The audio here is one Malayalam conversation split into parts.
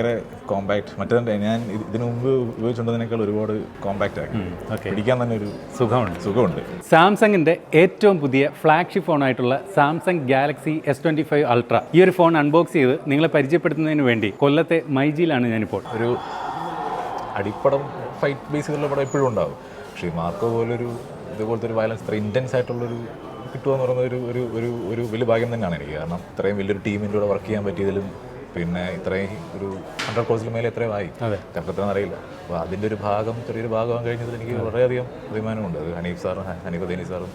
ഭയങ്കര കോമ്പാക്ട് മറ്റേ ഞാൻ ഇതിനു മുമ്പ് ഉപയോഗിച്ചുകൊണ്ടതിനേക്കാൾ ഒരുപാട് കോമ്പാക്റ്റ് ആക്കി. ഓക്കെ പിടിക്കാൻ തന്നെ ഒരു സുഖമുണ്ട്. സുഖമുണ്ട്. സാംസങ്ങിന്റെ ഏറ്റവും പുതിയ flagship ഫോണായിട്ടുള്ള Samsung Galaxy S twenty five Ultra ഈ ഒരു ഫോൺ അൺബോക്സ് ചെയ്ത് നിങ്ങളെ പരിചയപ്പെടുത്തുന്നതിന് വേണ്ടി കൊല്ലത്തെ മൈജിയിലാണ് ഞാനിപ്പോൾ. ഒരു അടിപ്പടം ഫൈറ്റ് ബേസ് ചെയ്തുള്ള പടം എപ്പോഴും ഉണ്ടാവും. പക്ഷേ ഈ മാർക്കോ പോലൊരു ഇതുപോലത്തെ ഒരു വയലൻസ് ഇത്ര ഇന്റൻസ് ആയിട്ടുള്ളൊരു കിട്ടുക എന്ന് പറയുന്ന ഒരു ഒരു ഒരു ഒരു വലിയ ഭാഗ്യം തന്നെയാണ് എനിക്ക്. കാരണം ഇത്രയും വലിയൊരു ടീമിന്റെ കൂടെ വർക്ക് ചെയ്യാൻ പറ്റിയതിലും പിന്നെ ഇത്രയും ഒരു ഹൺഡ്രഡ് കോഴ്സിൽ മേലെ എത്രയും ആയി. എത്രത്തോളം അറിയില്ല. അപ്പോൾ അതിന്റെ ഒരു ഭാഗം ചെറിയൊരു ഭാഗം കഴിഞ്ഞതിൽ എനിക്ക് വളരെയധികം അഭിമാനമുണ്ട്. അത് ഹനീഫ് സാറും ഹനീഫ് അദേനി സാറും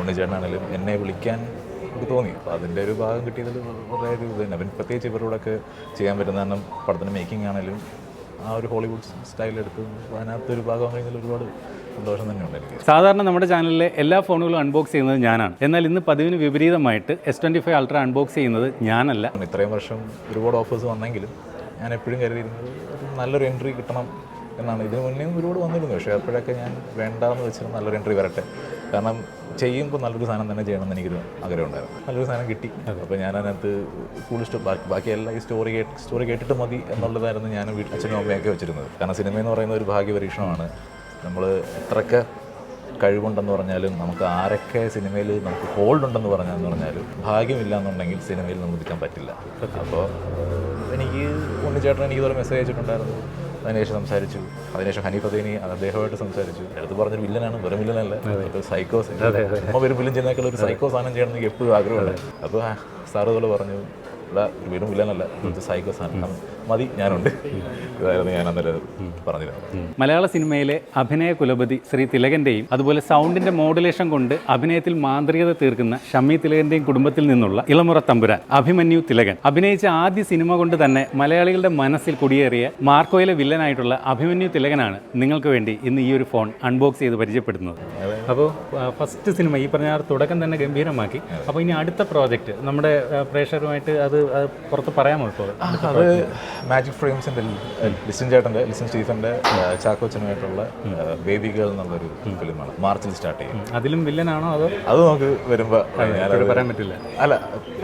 ഉണ്ണിച്ചേട്ടനാണെങ്കിലും എന്നെ വിളിക്കാൻ എനിക്ക് തോന്നി. അപ്പോൾ അതിന്റെ ഒരു ഭാഗം കിട്ടിയതിൽ വളരെ ഒരു ഇത് തന്നെ പിന്നെ പ്രത്യേകിച്ച് ഇവരോടൊക്കെ ചെയ്യാൻ പറ്റുന്ന കാരണം പടത്തിന്റെ മേക്കിംഗ് ആണെങ്കിലും ആ ഒരു ഹോളിവുഡ് സ്റ്റൈൽ എടുത്ത് അതിനകത്ത് ഒരു ഭാഗം കഴിഞ്ഞതിൽ ഒരുപാട് സന്തോഷം തന്നെയുണ്ട് എനിക്ക് സാധാരണ നമ്മുടെ ചാനലിലെ എല്ലാ ഫോണുകളും അൺബോക്സ് ചെയ്യുന്നത് ഞാനാണ്. എന്നാൽ ഇന്ന് പതിവിന് വിപരീതമായിട്ട് S twenty five Ultra unbox ചെയ്യുന്നത് ഞാനല്ല. ഇത്രയും വർഷം ഒരുപാട് ഓഫേഴ്സ് വന്നെങ്കിലും ഞാൻ എപ്പോഴും കരുതിയിരുന്നത് നല്ലൊരു എൻട്രി കിട്ടണം എന്നാണ്. ഇതിന് മുന്നേ ഒരുപാട് വന്നിരുന്നു. പക്ഷേ അപ്പോഴൊക്കെ ഞാൻ വേണ്ടാന്ന് വെച്ചിട്ട് നല്ലൊരു എൻട്രി വരട്ടെ. കാരണം ചെയ്യുമ്പോൾ നല്ലൊരു സാധനം തന്നെ ചെയ്യണമെന്ന് എനിക്കൊരു ആഗ്രഹമുണ്ടായിരുന്നു നല്ലൊരു സാധനം കിട്ടി. അപ്പോൾ ഞാൻ അതിനകത്ത് കൂൾ ഇഷ്ടം ബാക്കി ബാക്കി എല്ലാ ഈ സ്റ്റോറി കേട്ട് സ്റ്റോറി കേട്ടിട്ട് മതി എന്നുള്ളതായിരുന്നു ഞാൻ വീട്ടിൽ അച്ഛനും അമ്മയൊക്കെ വെച്ചിരുന്നത്. കാരണം സിനിമ എന്ന് പറയുന്ന ഒരു ഭാഗ്യപരീക്ഷണമാണ്. നമ്മൾ എത്രയൊക്കെ കഴിവുണ്ടെന്ന് പറഞ്ഞാലും നമുക്ക് ആരൊക്കെ സിനിമയിൽ നമുക്ക് ഹോൾഡ് ഉണ്ടെന്ന് പറഞ്ഞാന്ന് പറഞ്ഞാലും ഭാഗ്യമില്ല എന്നുണ്ടെങ്കിൽ സിനിമയിൽ നമുക്ക് നിൽക്കാൻ പറ്റില്ല. അപ്പോൾ എനിക്ക് ഉണ്ണിച്ചേട്ടൻ എനിക്ക് ഇതുപോലെ മെസ്സേജ് അയച്ചിട്ടുണ്ടായിരുന്നു അതിനുശേഷം സംസാരിച്ചു. അതിനുശേഷം ഹനീഫ് അദേനി അദ്ദേഹമായിട്ട് സംസാരിച്ചു. എടുത്ത് പറഞ്ഞൊരു വില്ലനാണ് വെറും വില്ലനല്ല. ഒരു സൈക്കോസ് അമ്മ ഒരു വില്ലൻ ചെയ്യുന്നേക്കാൾ ഒരു സൈക്കോ സാധനം ചെയ്യണമെന്ന് എനിക്ക് എപ്പോഴും ആഗ്രഹമുണ്ട്. അപ്പോൾ സാറ് ഇതുപോലെ പറഞ്ഞു. ഇവിടെ ഒരു വീടും വില്ലനല്ല സൈക്കോ സാധനം. മതി ഞാനുണ്ട്. ഇതായിരുന്നു ഞാൻ അന്നേരം പറഞ്ഞിരുന്നത് മലയാള സിനിമയിലെ അഭിനയ കുലപതി ശ്രീ തിലകന്റെയും അതുപോലെ സൗണ്ടിന്റെ മോഡുലേഷൻ കൊണ്ട് അഭിനയത്തിൽ മാന്ത്രികത തീർക്കുന്ന ഷമ്മി തിലകന്റെയും കുടുംബത്തിൽ നിന്നുള്ള ഇളമുറ തമ്പുരാൻ അഭിമന്യു തിലകൻ. അഭിനയിച്ച ആദ്യ സിനിമ കൊണ്ട് തന്നെ മലയാളികളുടെ മനസ്സിൽ കുടിയേറിയ മാർക്കോയിലെ വില്ലനായിട്ടുള്ള അഭിമന്യു തിലകനാണ് നിങ്ങൾക്ക് വേണ്ടി ഇന്ന് ഈ ഒരു ഫോൺ അൺബോക്സ് ചെയ്ത് പരിചയപ്പെടുന്നത്. അപ്പോൾ ഫസ്റ്റ് സിനിമ ഈ പറഞ്ഞ തുടക്കം തന്നെ ഗംഭീരമാക്കി. അപ്പോൾ ഇനി അടുത്ത പ്രോജക്റ്റ് നമ്മുടെ പ്രേക്ഷകരുമായിട്ട് അത് പുറത്ത് പറയാമോ ഇപ്പോൾ? അത് മാജിക് ഫ്രെയിംസിന്റെ ലിസൺ ചേട്ടന്റെ ലിസൺ സ്റ്റീഫന്റെ ചാക്കോച്ചനുമായിട്ടുള്ള ബേബി ഗേൾ എന്നുള്ളൊരു ഫിലിമാണ്. മാർച്ചിൽ സ്റ്റാർട്ട് ചെയ്യും. അതിലും വില്ലനാണോ അതോ? അത് നമുക്ക് വരുമ്പോൾ പറയാൻ പറ്റില്ല. അല്ല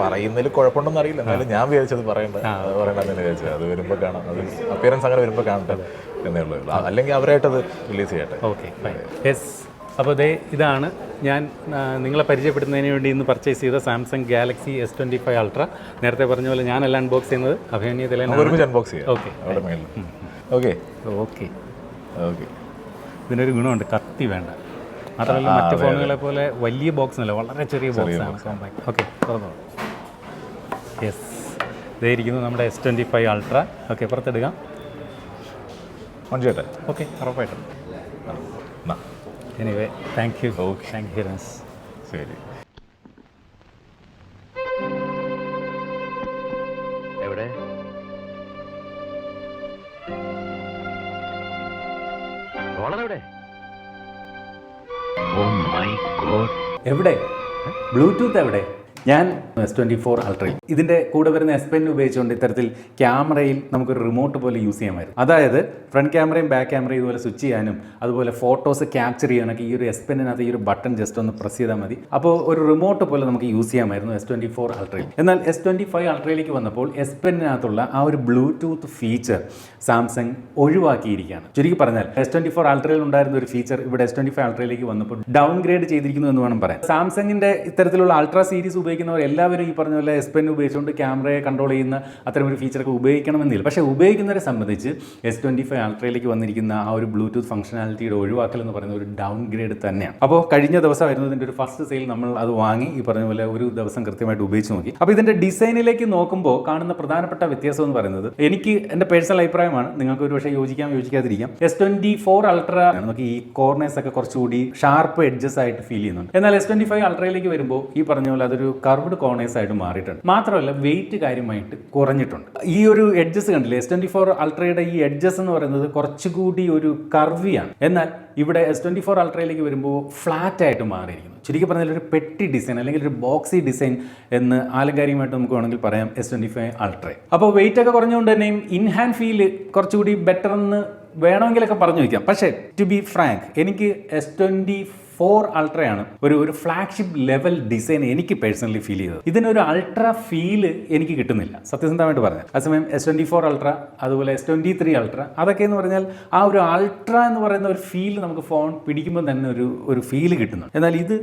പറയുന്നതിൽ കുഴപ്പമുണ്ടെന്ന് അറിയില്ല. എന്നാലും ഞാൻ വിചാരിച്ചത് പറയണ്ട. പറയണ്ടെന്ന് വിചാരിച്ചത്. അത് വരുമ്പോൾ കാണാം. അത് അപ്പിയറൻസ് അങ്ങനെ വരുമ്പോൾ കാണട്ടെ എന്നേ ഉള്ളൂ. അല്ലെങ്കിൽ അവരായിട്ടത് റിലീസ് ചെയ്യട്ടെ. ഓക്കെ യെസ് അപ്പോൾ ദേ ഇതാണ് ഞാൻ നിങ്ങളെ പരിചയപ്പെടുന്നതിന് വേണ്ടി ഇന്ന് പർച്ചേസ് ചെയ്ത Samsung Galaxy S twenty five Ultra നേരത്തെ പറഞ്ഞ പോലെ ഞാനല്ല അൺബോക്സ് ചെയ്യുന്നത്. അഭിമന്യ ഒരുമിച്ച് അൺബോക്സ് ചെയ്യാം. ഓക്കെ ഓക്കെ ഓക്കെ ഓക്കെ ഇതിനൊരു ഗുണമുണ്ട്. കത്തി വേണ്ട. മാത്രമല്ല മറ്റു ഫോണുകളെ പോലെ വലിയ ബോക്സ് അല്ല വളരെ ചെറിയ ബോക്സ് ആണ്. കോമ്പാക്ട് ഓക്കെ തുറന്നോ. യെസ് ഇതായിരിക്കുന്നു ഇരിക്കുന്നു നമ്മുടെ S twenty five Ultra okay പുറത്തെടുക്കാം okay ഉറപ്പായിട്ടും. എന്നാ anyway thank you okay thank you very ശരി. എവിടെ? ഡോളർ എവിടെ? ഓ മൈ ഗോഡ് എവിടെ? ബ്ലൂടൂത്ത് എവിടെ? ഞാൻ എസ് ട്വന്റി ഫോർ അൾട്രയിൽ ഇതിന്റെ കൂടെ വരുന്ന എസ് പെൻ ഉപയോഗിച്ചുകൊണ്ട് ഇത്തരത്തിൽ ക്യാമറയിൽ നമുക്കൊരു റിമോട്ട് പോലെ യൂസ് ചെയ്യാമായിരുന്നു. അതായത് ഫ്രണ്ട് ക്യാമറയും ബാക്ക് ക്യാമറയും ഇതുപോലെ സ്വിച്ച് ചെയ്യാനും അതുപോലെ ഫോട്ടോസ് ക്യാപ്ചർ ചെയ്യാനൊക്കെ ഈ ഒരു എസ് പെന്നിനകത്ത് ഈ ഒരു ബട്ടൺ ജസ്റ്റ് ഒന്ന് പ്രസ് ചെയ്താൽ മതി. അപ്പോൾ ഒരു റിമോട്ട് പോലെ നമുക്ക് യൂസ് ചെയ്യാമായിരുന്നു എസ് ട്വന്റി ഫോർ അൾട്രയിൽ എന്നാൽ എസ് ട്വന്റി ഫൈവ് അൾട്രയിലേക്ക് വന്നപ്പോൾ എസ് പെന്നിനകത്തുള്ള ആ ഒരു ബ്ലൂടൂത്ത് ഫീച്ചർ സാംസങ് ഒഴിവാക്കിയിരിക്കുകയാണ്. ചുരുക്കി പറഞ്ഞാൽ എസ് ട്വന്റി ഫോർ അൾട്രയിൽ ഉണ്ടായിരുന്ന ഒരു ഫീച്ചർ ഇവിടെ എസ് ട്വന്റി ഫൈവ് അൾട്രയിലേക്ക് വന്നപ്പോൾ ഡൗൺഗ്രേഡ് ചെയ്തിരിക്കുന്നു എന്ന് വേണം പറയാൻ. സാംസങ്ങിന്റെ ഇത്തരത്തിലുള്ള അൾട്രാ സീരീസ് ഉപയോഗിക്കുന്നവർ എല്ലാവരും ഈ പറഞ്ഞ പോലെ എസ് പെൻ ഉപയോഗിച്ചുകൊണ്ട് ക്യാമറയെ കൺട്രോൾ ചെയ്യുന്ന അത്തരം ഒരു ഫീച്ചറൊക്കെ ഉപയോഗിക്കണമെന്നില്ല. പക്ഷേ ഉപയോഗിക്കുന്നവരെ സംബന്ധിച്ച് എസ് ട്വന്റി ഫൈവ് അൾട്രയിലേക്ക് വന്നിരിക്കുന്ന ആ ഒരു ബ്ലൂടൂത്ത് ഫംഗ്ഷനാലിറ്റിയുടെ ഒഴിവാക്കൽ എന്ന് പറയുന്ന ഒരു ഡൗൺ ഗ്രേഡ് തന്നെയാണ്. അപ്പോൾ കഴിഞ്ഞ ദിവസമായിരുന്നു ഇതിന്റെ ഒരു ഫസ്റ്റ് സെയിൽ നമ്മൾ അത് വാങ്ങി ഈ പറഞ്ഞ പോലെ ഒരു ദിവസം കൃത്യമായിട്ട് ഉപയോഗിച്ച് നോക്കി. അപ്പോൾ ഇതിന്റെ ഡിസൈനിലേക്ക് നോക്കുമ്പോൾ കാണുന്ന പ്രധാനപ്പെട്ട വ്യത്യാസം എന്ന് പറയുന്നത് എനിക്ക് എന്റെ പേഴ്സണൽ അഭിപ്രായമാണ്. നിങ്ങൾക്ക് ഒരു പക്ഷേ യോജിക്കാം യോജിക്കാതിരിക്കാം. എസ് ട്വന്റി ഫോർ അൾട്ര നമുക്ക് ഈ കോർണേഴ്സ് ഒക്കെ കുറച്ചുകൂടി ഷാർപ്പ് എഡ്ജസ് ആയിട്ട് ഫീൽ ചെയ്യുന്നുണ്ട്. എന്നാൽ എസ് ട്വന്റി ഫൈവ് അൾട്രയിലേക്ക് വരുമ്പോൾ ഈ പറഞ്ഞ പോലെ അതൊരു കർവ്ഡ് കോർണേഴ്സ് ആയിട്ട് മാറിയിട്ടുണ്ട്. മാത്രമല്ല വെയിറ്റ് കാര്യമായിട്ട് കുറഞ്ഞിട്ടുണ്ട്. ഈ ഒരു എഡ്ജസ് കണ്ടില്ലേ എസ് ട്വന്റി ഫോർ അൾട്രയുടെ ഈ എഡ്ജസ് എന്ന് പറയുന്നത് കുറച്ചുകൂടി ഒരു കർവിയാണ് എന്നാൽ ഇവിടെ എസ് ട്വന്റി ഫോർ അൾട്രയിലേക്ക് വരുമ്പോൾ ഫ്ലാറ്റ് ആയിട്ട് മാറിയിരിക്കുന്നു. ശരിക്കും പറഞ്ഞാൽ ഒരു പെട്ടി ഡിസൈൻ അല്ലെങ്കിൽ ഒരു ബോക്സി ഡിസൈൻ എന്ന് ആലങ്കാരികമായിട്ട് നമുക്ക് വേണമെങ്കിൽ പറയാം എസ് ട്വന്റി ഫൈവ് അൾട്ര അപ്പോൾ വെയിറ്റ് ഒക്കെ കുറഞ്ഞുകൊണ്ട് തന്നെയും ഇൻഹാൻഡ് ഫീൽ കുറച്ചുകൂടി ബെറ്റർ എന്ന് വേണമെങ്കിലൊക്കെ പറഞ്ഞു വയ്ക്കാം. പക്ഷേ ടു ബി ഫ്രാങ്ക് എനിക്ക് എസ് ട്വന്റി ഫോർ അൾട്രയാണ് ഒരു ഒരു ഫ്ലാഗ്ഷിപ്പ് ലെവൽ ഡിസൈൻ എനിക്ക് പേഴ്സണലി ഫീൽ ചെയ്തത്. ഇതിനൊരു അൾട്ര ഫീൽ എനിക്ക് കിട്ടുന്നില്ല. സത്യസന്ധമായിട്ട് പറഞ്ഞാൽ. അതേസമയം എസ് ട്വന്റി ഫോർ അൾട്ര അതുപോലെ എസ് ട്വന്റി ത്രീ അൾട്ര അതൊക്കെ എന്ന് പറഞ്ഞാൽ ആ ഒരു അൾട്ര എന്ന് പറയുന്ന ഒരു ഫീൽ നമുക്ക് ഫോൺ പിടിക്കുമ്പോൾ തന്നെ ഒരു ഒരു ഫീൽ കിട്ടുന്നു. എന്നാൽ ഇത്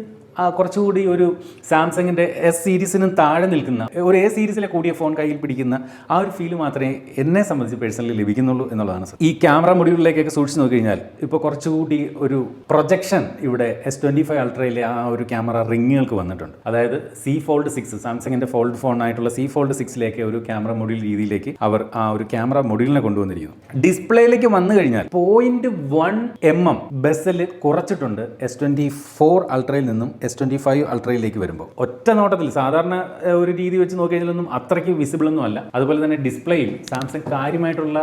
കുറച്ചുകൂടി ഒരു സാംസങ്ങിന്റെ എസ് സീരീസിനും താഴെ നിൽക്കുന്ന ഒരു എ സീരീസിലെ കൂടിയ ഫോൺ കയ്യിൽ പിടിക്കുന്ന ആ ഒരു ഫീൽ മാത്രമേ എന്നെ സംബന്ധിച്ച് പേഴ്സണലി ലഭിക്കുന്നുള്ളൂ എന്നുള്ളതാണ് സാർ ഈ ക്യാമറ മൊഡ്യൂളിലേക്കൊക്കെ സൂക്ഷിച്ച് നോക്കി കഴിഞ്ഞാൽ ഇപ്പോൾ കുറച്ചുകൂടി ഒരു പ്രൊജക്ഷൻ ഇവിടെ എസ് ട്വന്റി ഫൈവ് അൾട്രയിലെ ആ ഒരു ക്യാമറ റിങ്ങുകൾക്ക് വന്നിട്ടുണ്ട്. അതായത് സി ഫോൾഡ് സിക്സ് സാംസങ്ങിന്റെ ഫോൾഡ് ഫോൺ ആയിട്ടുള്ള സി ഫോൾഡ് സിക്സിലേക്ക് ഒരു ക്യാമറ മൊഡ്യൂൾ രീതിയിലേക്ക് അവർ ആ ഒരു ക്യാമറ മൊഡ്യൂളിനെ കൊണ്ടുവന്നിരിക്കുന്നു. ഡിസ്പ്ലേയിലേക്ക് വന്നു കഴിഞ്ഞാൽ പോയിന്റ് വൺ എം എം ബസ്സിൽ കുറച്ചിട്ടുണ്ട് എസ് ട്വന്റി ഫോർ അൾട്രയിൽ നിന്നും എസ് ട്വന്റി ഫൈവ് അൾട്രയിലേക്ക് വരുമ്പോൾ. ഒറ്റ നോട്ടത്തിൽ സാധാരണ ഒരു രീതി വെച്ച് നോക്കി കഴിഞ്ഞാലൊന്നും അത്രയ്ക്ക് വിസിബിൾ ഒന്നും അല്ല. അതുപോലെ തന്നെ ഡിസ്പ്ലേയിൽ സാംസങ് കാര്യമായിട്ടുള്ള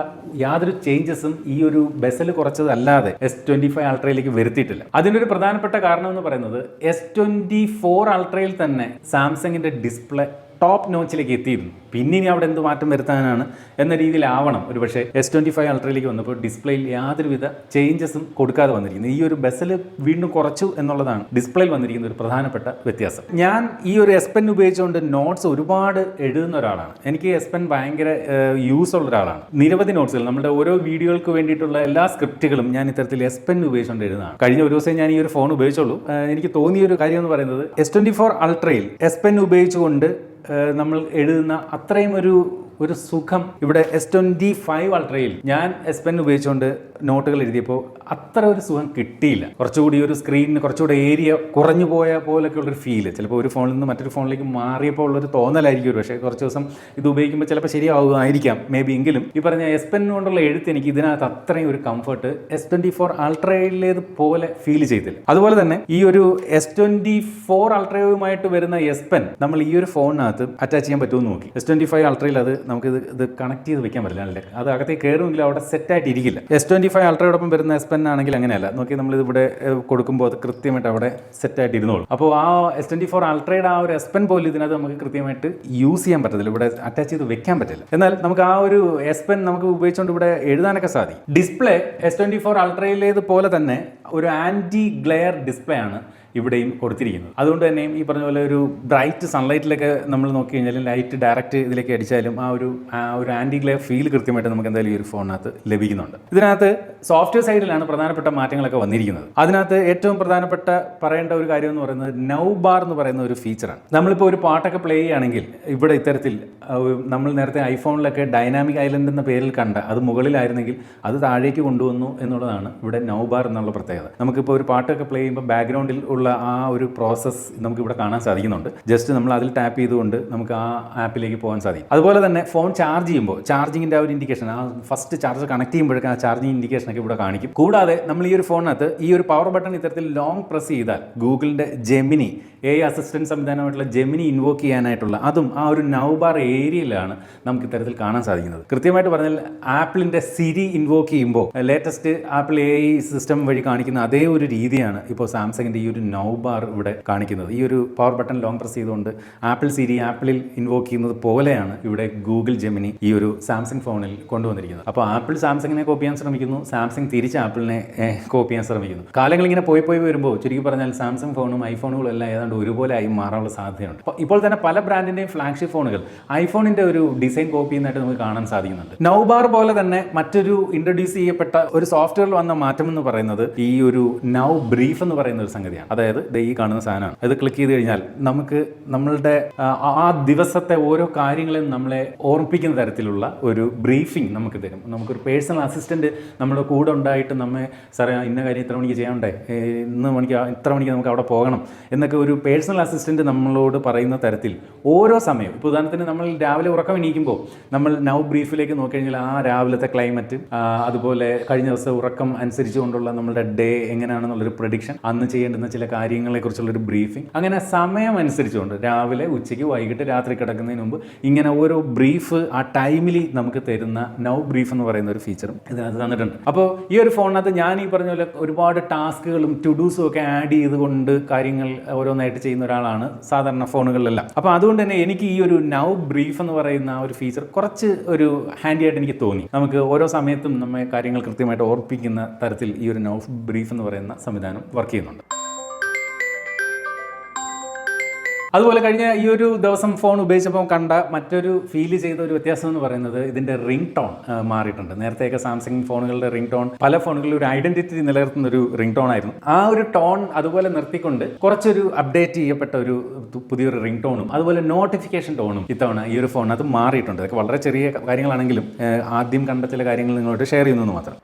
യാതൊരു ചേഞ്ചസും ഈ ഒരു ബെസൽ കുറച്ചതല്ലാതെ എസ് ട്വന്റി ഫൈവ് അൾട്രയിലേക്ക് വരുത്തിയിട്ടില്ല. അതിന്റെ ഒരു പ്രധാനപ്പെട്ട കാരണം എന്ന് പറയുന്നത് എസ് ട്വന്റി ഫോർ അൾട്രയിൽ തന്നെ സാംസങ്ങിന്റെ ഡിസ്പ്ലേ ടോപ്പ് നോച്ചിലേക്ക് എത്തിയിരുന്നു. പിന്നെ ഇനി അവിടെ എന്ത് മാറ്റം വരുത്താനാണ് എന്ന രീതിയിലാവണം. ഒരു പക്ഷേ എസ് ട്വന്റി ഫൈവ് അൾട്രയിലേക്ക് വന്നപ്പോൾ ഡിസ്പ്ലേയിൽ യാതൊരുവിധ ചേഞ്ചസും കൊടുക്കാതെ വന്നിരിക്കുന്നു. ഈ ഒരു ബസ്സിൽ വീണ്ടും കുറച്ചു എന്നുള്ളതാണ് ഡിസ്പ്ലേയിൽ വന്നിരിക്കുന്ന ഒരു പ്രധാനപ്പെട്ട വ്യത്യാസം. ഞാൻ ഈ ഒരു എസ് പെൻ ഉപയോഗിച്ചുകൊണ്ട് നോട്ട്സ് ഒരുപാട് എഴുതുന്ന ഒരാളാണ്. എനിക്ക് എസ് പെൻ ഭയങ്കര യൂസ് ഉള്ള ഒരാളാണ്. നിരവധി നോട്ട്സുകൾ നമ്മുടെ ഓരോ വീഡിയോകൾക്ക് വേണ്ടിയിട്ടുള്ള എല്ലാ സ്ക്രിപ്റ്റുകളും ഞാൻ ഇത്തരത്തിൽ എസ് പെൻ ഉപയോഗിച്ചുകൊണ്ട് എഴുതുന്നതാണ്. കഴിഞ്ഞ ഒരു ദിവസം ഞാൻ ഈ ഒരു ഫോൺ ഉപയോഗിച്ചുള്ളൂ. എനിക്ക് തോന്നിയ ഒരു കാര്യം എന്ന് പറയുന്നത് എസ് ട്വന്റി ഫോർ അൾട്രയിൽ എസ് പെൻ ഉപയോഗിച്ചുകൊണ്ട് നമ്മൾ എഴുതുന്ന അത്രയും ഒരു ഒരു സുഖം. ഇവിടെ എസ് ട്വന്റി ഫൈവ് അൾട്രയിൽ ഞാൻ എസ് പെൻ ഉപയോഗിച്ചുകൊണ്ട് നോട്ടുകൾ എഴുതിയപ്പോൾ അത്ര ഒരു സുഖം കിട്ടിയില്ല. കുറച്ചുകൂടി ഒരു സ്ക്രീനിന് കുറച്ചുകൂടി ഏരിയ കുറഞ്ഞു പോയ പോലൊക്കെ ഉള്ളൊരു ഫീൽ ചിലപ്പോൾ ഒരു ഫോണിൽ നിന്ന് മറ്റൊരു ഫോണിലേക്ക് മാറിയപ്പോൾ ഉള്ളൊരു തോന്നലായിരിക്കും പക്ഷേ കുറച്ച് ദിവസം ഇത് ഉപയോഗിക്കുമ്പോൾ ചിലപ്പോൾ ശരിയാവുമായിരിക്കാം മേ ബി എങ്കിലും. ഈ പറഞ്ഞ എസ് പെൻ കൊണ്ടുള്ള എഴുത്ത് എനിക്ക് ഇതിനകത്ത് അത്രയും ഒരു കംഫർട്ട് എസ് ട്വന്റി ഫോർ അൾട്രയിലേത് പോലെ ഫീൽ ചെയ്തില്ല. അതുപോലെ തന്നെ ഈ ഒരു എസ് ട്വന്റി ഫോർ അൾട്രയുമായിട്ട് വരുന്ന എസ് പെൻ നമ്മൾ ഈ ഒരു ഫോണിനകത്ത് അറ്റാച്ച് ചെയ്യാൻ പറ്റുമെന്ന് നോക്കി. എസ് ട്വന്റി ഫൈവ് അൾട്രയിൽ അത് നമുക്ക് ഇത് കണക്ട് ചെയ്ത് വെക്കാൻ പറ്റില്ല. അല്ലേ? അത് അകത്തേക്ക് കയറുമെങ്കിലും അവിടെ സെറ്റായിട്ട് ഇരിക്കില്ല. എസ് ട്വന്റി ഫൈവ് അൾട്രയോടൊപ്പം വരുന്ന എസ് പെൻ ആണെങ്കിൽ അങ്ങനെയല്ല. നോക്കി നമ്മൾ ഇവിടെ കൊടുക്കുമ്പോൾ അത് കൃത്യമായിട്ട് അവിടെ സെറ്റായിട്ട് ഇരുന്നോളൂ. അപ്പോൾ ആ എസ് ട്വന്റി ഫോർ അൾട്രയുടെ ആ ഒരു എസ് പെൻ പോലും ഇതിനകത്ത് നമുക്ക് കൃത്യമായിട്ട് യൂസ് ചെയ്യാൻ പറ്റത്തില്ല. ഇവിടെ അറ്റാച്ച് ചെയ്ത് വെക്കാൻ പറ്റില്ല എന്നാൽ നമുക്ക് ആ ഒരു എസ് പെൻ നമുക്ക് ഉപയോഗിച്ചുകൊണ്ട് ഇവിടെ എഴുതാനൊക്കെ സാധിക്കും. ഡിസ്പ്ലേ എസ് ട്വന്റി ഫോർ അൾട്രയിലേത് പോലെ തന്നെ ഒരു ആന്റി ഗ്ലെയർ ഡിസ്പ്ലേ ആണ്. ഇവിടെയും കൊടുത്തിരിക്കുന്നത്. അതുകൊണ്ട് തന്നെയും ഈ പറഞ്ഞ പോലെ ഒരു ബ്രൈറ്റ് സൺലൈറ്റിലൊക്കെ നമ്മൾ നോക്കി കഴിഞ്ഞാൽ ലൈറ്റ് ഡയറക്റ്റ് ഇതിലേക്ക് അടിച്ചാലും ആ ഒരു ആ ഒരു ആന്റി ഗ്ലെയർ ഫീൽ കൃത്യമായിട്ട് നമുക്ക് എന്തായാലും ഈ ഒരു ഫോണിനകത്ത് ലഭിക്കുന്നുണ്ട്. ഇതിനകത്ത് സോഫ്റ്റ്വെയർ സൈഡിലാണ് പ്രധാനപ്പെട്ട മാറ്റങ്ങളൊക്കെ വന്നിരിക്കുന്നത്. അതിനകത്ത് ഏറ്റവും പ്രധാനപ്പെട്ട പറയേണ്ട ഒരു കാര്യം എന്ന് പറയുന്നത് നൗ ബാർ എന്ന് പറയുന്ന ഒരു ഫീച്ചറാണ് നമ്മളിപ്പോൾ ഒരു പാട്ടൊക്കെ പ്ലേ ചെയ്യുകയാണെങ്കിൽ ഇവിടെ ഇത്തരത്തിൽ നമ്മൾ നേരത്തെ ഐഫോണിലൊക്കെ ഡൈനാമിക് ഐലൻഡ് എന്ന പേരിൽ കണ്ട അത് മുകളിലായിരുന്നെങ്കിൽ അത് താഴേക്ക് കൊണ്ടുവന്നു എന്നുള്ളതാണ് ഇവിടെ നൗ ബാർ എന്നുള്ള പ്രത്യേകത. നമുക്കിപ്പോൾ ഒരു പാട്ടൊക്കെ പ്ലേ ചെയ്യുമ്പോൾ ബാക്ക്ഗ്രൗണ്ടിൽ ഉള്ള ആ ഒരു പ്രോസസ്സ് നമുക്ക് ഇവിടെ കാണാൻ സാധിക്കുന്നുണ്ട്. ജസ്റ്റ് നമ്മൾ അതിൽ ടാപ്പ് ചെയ്തുകൊണ്ട് നമുക്ക് ആ ആപ്പിലേക്ക് പോകാൻ സാധിക്കും. അതുപോലെ തന്നെ ഫോൺ ചാർജ് ചെയ്യുമ്പോൾ ചാർജിങ്ങിന്റെ ആ ഒരു ഇൻഡിക്കേഷൻ ആ ഫസ്റ്റ് ചാർജ് കണക്ട് ചെയ്യുമ്പോഴേക്കും ആ ചാർജിങ് ഇൻഡിക്കേഷൻ ഒക്കെ ഇവിടെ കാണിക്കും. കൂടാതെ നമ്മൾ ഈ ഒരു ഫോണിനകത്ത് ഈ ഒരു പവർ ബട്ടൺ ഇത്തരത്തിൽ ലോങ് പ്രസ് ചെയ്താൽ ഗൂഗിളിന്റെ ജെമിനി എ അസിസ്റ്റന്റ് സംവിധാനമായിട്ടുള്ള ജെമിനി ഇൻവോക്ക് ചെയ്യാനായിട്ടുള്ള അതും ആ ഒരു നൗബാർ ഏരിയയിലാണ് നമുക്ക് ഇത്തരത്തിൽ കാണാൻ സാധിക്കുന്നത്. കൃത്യമായിട്ട് പറഞ്ഞാൽ ആപ്പിളിന്റെ സിരി ഇൻവോക്ക് ചെയ്യുമ്പോൾ latest Apple A I system വഴി കാണിക്കുന്ന അതേ ഒരു രീതിയാണ് ഇപ്പോൾ സാംസങ്ങിന്റെ ഈ ഒരു നൗബാർ ഇവിടെ കാണിക്കുന്നത്. ഈ ഒരു പവർ ബട്ടൺ ലോങ് പ്രസ് ചെയ്തുകൊണ്ട് ആപ്പിൾ സിരി ആപ്പിളിൽ ഇൻവോക്ക് ചെയ്യുന്നത് പോലെയാണ് ഇവിടെ ഗൂഗിൾ ജെമിനി ഈ ഒരു സാംസങ് ഫോണിൽ കൊണ്ടുവന്നിരിക്കുന്നത്. അപ്പോൾ ആപ്പിൾ സാംസങ്ങിനെ കോപ്പി ചെയ്യാൻ ശ്രമിക്കുന്നു സാംസങ് തിരിച്ച് ആപ്പിളിനെ കോപ്പി ചെയ്യാൻ ശ്രമിക്കുന്നു. കാലങ്ങൾ ഇങ്ങനെ പോയി പോയി വരുമ്പോൾ ചുരുക്കി പറഞ്ഞാൽ സാംസങ് ഫോണും ഐഫോണുകളും എല്ലാം ഏതാണ്ട് ഒരുപോലെ ആയി മാറാനുള്ള സാധ്യതയുണ്ട്. ഇപ്പോൾ തന്നെ പല ബ്രാൻഡിന്റെയും ഫ്ലാഗ്ഷിപ്പ് ഫോണുകൾ ഐഫോണിന്റെ ഒരു ഡിസൈൻ കോപ്പി ചെയ്യുന്നതായിട്ട് നമുക്ക് കാണാൻ സാധിക്കുന്നുണ്ട്. നൗബാർ പോലെ തന്നെ മറ്റൊരു ഇൻട്രൊഡ്യൂസ് ചെയ്യപ്പെട്ട ഒരു സോഫ്റ്റ്വെയറിൽ വന്ന മാറ്റം എന്ന് പറയുന്നത് ഈ ഒരു നൗ ബ്രീഫ് എന്ന് പറയുന്ന ഒരു സംഗതിയാണ്. അതായത് ഇത് ഈ കാണുന്ന സാധനമാണ്. അത് ക്ലിക്ക് ചെയ്ത് കഴിഞ്ഞാൽ നമുക്ക് നമ്മളുടെ ആ, ദിവസത്തെ ഓരോ കാര്യങ്ങളും നമ്മളെ ഓർമ്മിപ്പിക്കുന്ന തരത്തിലുള്ള ഒരു ബ്രീഫിംഗ് നമുക്ക് തരും. നമുക്കൊരു പേഴ്സണൽ അസിസ്റ്റന്റ് നമ്മുടെ കൂടെ ഉണ്ടായിട്ട് നമ്മെ സാറേ ഇന്ന കാര്യം ഇത്ര മണിക്ക് ചെയ്യണ്ടേ ഇന്ന് മണിക്ക് ഇത്ര മണിക്ക് നമുക്ക് അവിടെ പോകണം എന്നൊക്കെ ഒരു പേഴ്സണൽ അസിസ്റ്റന്റ് നമ്മളോട് പറയുന്ന തരത്തിൽ ഓരോ സമയം ഇപ്പോൾ ഉദാഹരണത്തിന് നമ്മൾ രാവിലെ ഉറക്കം എണീക്കുമ്പോൾ നമ്മൾ നൗ ബ്രീഫിലേക്ക് നോക്കിക്കഴിഞ്ഞാൽ ആ രാവിലത്തെ ക്ലൈമറ്റ് അതുപോലെ കഴിഞ്ഞ ദിവസം ഉറക്കം അനുസരിച്ചുകൊണ്ടുള്ള നമ്മുടെ ഡേ എങ്ങനെയാണെന്നുള്ളൊരു പ്രഡിക്ഷൻ അന്ന് ചെയ്യേണ്ടുന്ന ചില കാര്യങ്ങളെക്കുറിച്ചുള്ളൊരു ബ്രീഫിംഗ് അങ്ങനെ സമയം അനുസരിച്ചുകൊണ്ട് രാവിലെ ഉച്ചയ്ക്ക് വൈകിട്ട് രാത്രി കിടക്കുന്നതിന് മുമ്പ് ഇങ്ങനെ ഓരോ ബ്രീഫ് ആ ടൈമിലി നമുക്ക് തരുന്ന നൗ ബ്രീഫ് എന്ന് പറയുന്ന ഒരു ഫീച്ചറും ഇതിനകത്ത് തന്നിട്ടുണ്ട്. അപ്പോൾ ഈ ഒരു ഫോണിനകത്ത് ഞാൻ ഈ പറഞ്ഞ പോലെ ഒരുപാട് ടാസ്കുകളും ടു ഡൂസും ഒക്കെ ആഡ് ചെയ്തുകൊണ്ട് കാര്യങ്ങൾ ഓരോന്നായിട്ട് ചെയ്യുന്ന ഒരാളാണ് സാധാരണ ഫോണുകളിലെല്ലാം. അപ്പോൾ അതുകൊണ്ട് തന്നെ എനിക്ക് ഈ ഒരു നൗ ബ്രീഫ് എന്ന് പറയുന്ന ഒരു ഫീച്ചർ കുറച്ച് ഒരു ഹാൻഡി ആയിട്ട് എനിക്ക് തോന്നി. നമുക്ക് ഓരോ സമയത്തും നമ്മെ കാര്യങ്ങൾ കൃത്യമായിട്ട് ഓർപ്പിക്കുന്ന തരത്തിൽ ഈ ഒരു നൗ ബ്രീഫ് എന്ന് പറയുന്ന സംവിധാനം വർക്ക് ചെയ്യുന്നുണ്ട്. അതുപോലെ കഴിഞ്ഞ ഈ ഒരു ദിവസം ഫോൺ ഉപയോഗിച്ചപ്പോൾ കണ്ട മറ്റൊരു ഫീൽ ചെയ്ത ഒരു വ്യത്യാസം എന്ന് പറയുന്നത് ഇതിന്റെ റിംഗ് ടോൺ മാറിയിട്ടുണ്ട്. നേരത്തെയൊക്കെ സാംസങ് ഫോണുകളുടെ റിംഗ് ടോൺ പല ഫോണുകളിലും ഒരു ഐഡന്റിറ്റി നിലനിർത്തുന്ന ഒരു റിംഗ് ടോൺ ആയിരുന്നു. ആ ഒരു ടോൺ അതുപോലെ നിർത്തിക്കൊണ്ട് കുറച്ചൊരു അപ്ഡേറ്റ് ചെയ്യപ്പെട്ട ഒരു പുതിയൊരു റിംഗ് ടോണും അതുപോലെ നോട്ടിഫിക്കേഷൻ ടോണും ഇത്തവണ ഈ ഒരു ഫോണിനകത്ത് മാറിയിട്ടുണ്ട്. അതൊക്കെ വളരെ ചെറിയ കാര്യങ്ങളാണെങ്കിലും ആദ്യം കണ്ട ചില കാര്യങ്ങൾ നിങ്ങളോട് ഷെയർ ചെയ്യുന്നു മാത്രം.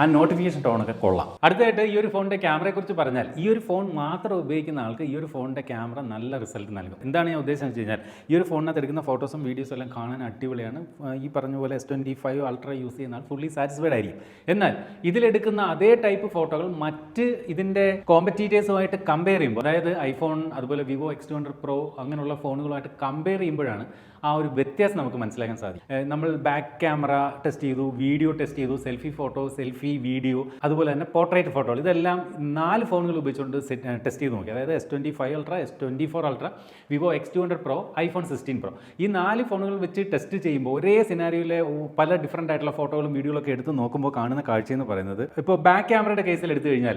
ആ നോട്ടിഫിക്കേഷൻ ടോണൊക്കെ കൊള്ളാം. അടുത്തായിട്ട് ഈ ഒരു ഫോണിന്റെ ക്യാമറയെ കുറിച്ച് പറഞ്ഞാൽ ഈ ഒരു ഫോൺ മാത്രം ഉപയോഗിക്കുന്ന ആൾക്ക് ഈ ഒരു ഫോണിന്റെ ക്യാമറ നല്ല റിസൾട്ട് നൽകും. എന്താണ് ഞാൻ ഉദ്ദേശം വെച്ച് കഴിഞ്ഞാൽ ഈ ഒരു ഫോണിനകത്ത് എടുക്കുന്ന ഫോട്ടോസും വീഡിയോസും എല്ലാം കാണാൻ അടിപൊളിയാണ്. ഈ പറഞ്ഞ പോലെ S twenty five Ultra use ചെയ്യുന്ന ആൾ ഫുള്ളി സാറ്റിസ്ഫൈഡ് ആയിരിക്കും. എന്നാൽ ഇതിലെടുക്കുന്ന അതേ ടൈപ്പ് ഫോട്ടോകൾ മറ്റ് ഇതിന്റെ കോമ്പറ്റീറ്റേഴ്സുമായിട്ട് കമ്പയർ ചെയ്യുമ്പോൾ അതായത് ഐഫോൺ അതുപോലെ Vivo X two hundred Pro അങ്ങനെയുള്ള ഫോണുകളുമായിട്ട് കമ്പയർ ചെയ്യുമ്പോഴാണ് ആ ഒരു വ്യത്യാസം നമുക്ക് മനസ്സിലാക്കാൻ സാധിക്കും. നമ്മൾ ബാക്ക് ക്യാമറ ടെസ്റ്റ് ചെയ്തു വീഡിയോ ടെസ്റ്റ് ചെയ്തു സെൽഫി ഫോട്ടോ സെൽഫി വീഡിയോ അതുപോലെ തന്നെ പോർട്രേറ്റ് ഫോട്ടോകൾ ഇതെല്ലാം നാല് ഫോണുകൾ ഉപയോഗിച്ചുകൊണ്ട് ടെസ്റ്റ് ചെയ്ത് നോക്കി. അതായത് S twenty five Ultra S twenty four Ultra Vivo X two hundred Pro iPhone sixteen Pro ഈ നാല് ഫോണുകൾ വെച്ച് ടെസ്റ്റ് ചെയ്യുമ്പോൾ ഒരേ സിനാരിയോയിലെ പല ഡിഫറന്റ് ആയിട്ടുള്ള ഫോട്ടോകളും വീഡിയോകളൊക്കെ എടുത്ത് നോക്കുമ്പോൾ കാണുന്ന കാഴ്ച എന്ന് പറയുന്നത് ഇപ്പോൾ ബാക്ക് ക്യാമറയുടെ കേസിൽ എടുത്തു കഴിഞ്ഞാൽ